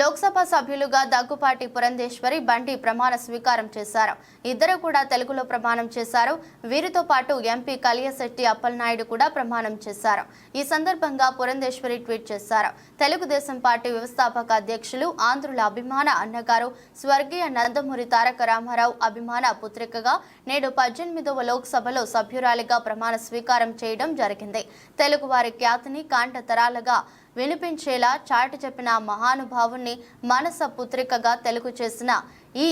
లోక్సభ సభ్యులుగా దగ్గుపాటి పురంధేశ్వరి బండి ప్రమాణ స్వీకారం చేశారు. ఇద్దరు కూడా తెలుగులో ప్రమాణం చేశారు. వీరితో పాటు ఎంపీ కలియశెట్టి అప్పలనాయుడు కూడా ప్రమాణం చేశారు. ఈ సందర్భంగా పురంధేశ్వరి ట్వీట్ చేశారు. తెలుగుదేశం పార్టీ వ్యవస్థాపక అధ్యక్షులు ఆంధ్రుల అభిమాన అన్నగారు స్వర్గీయ నందమూరి తారక రామారావు అభిమాన పుత్రికగా నేడు పద్దెనిమిదవ లోక్సభలో సభ్యురాలిగా ప్రమాణ స్వీకారం చేయడం జరిగింది. తెలుగువారి ఖ్యాతిని కాండ తరాలుగా వినిపించేలా చాటి చెప్పిన మహానుభావుణ్ణి మనస పుత్రికగా తెలుగు చేసిన ఈ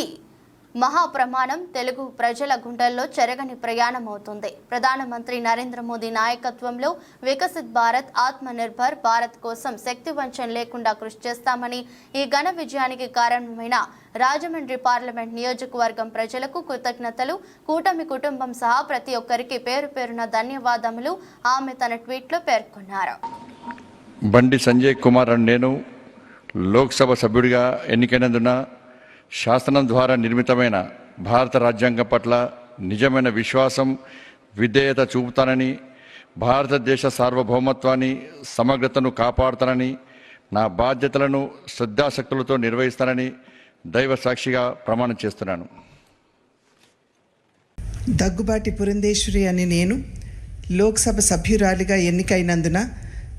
మహా ప్రమాణం తెలుగు ప్రజల గుండెల్లో చెరగని ప్రయాణం అవుతుంది ప్రధానమంత్రి నరేంద్ర మోదీ నాయకత్వంలో వికసిత్ భారత్ ఆత్మ నిర్భర్ భారత్ కోసం శక్తి వంచన లేకుండా కృషి చేస్తామని ఈ ఘన విజయానికి కారణమైన రాజమండ్రి పార్లమెంట్ నియోజకవర్గం ప్రజలకు కృతజ్ఞతలు. కూటమి కుటుంబం సహా ప్రతి ఒక్కరికి పేరు పేరున ధన్యవాదములు. ఆమె తన ట్వీట్లో పేర్కొన్నారు. బండి సంజయ్ కుమార్ అని నేను లోక్సభ సభ్యుడిగా ఎన్నికైనందున శాసనం ద్వారా నిర్మితమైన భారత రాజ్యాంగం పట్ల నిజమైన విశ్వాసం విధేయత చూపుతానని భారతదేశ సార్వభౌమత్వాన్ని సమగ్రతను కాపాడుతానని నా బాధ్యతలను శ్రద్ధాశక్తులతో నిర్వహిస్తానని దైవ సాక్షిగా ప్రమాణం చేస్తున్నాను. దగ్గుబాటి పురంధేశ్వరి అని నేను లోక్సభ సభ్యురాలిగా ఎన్నికైనందున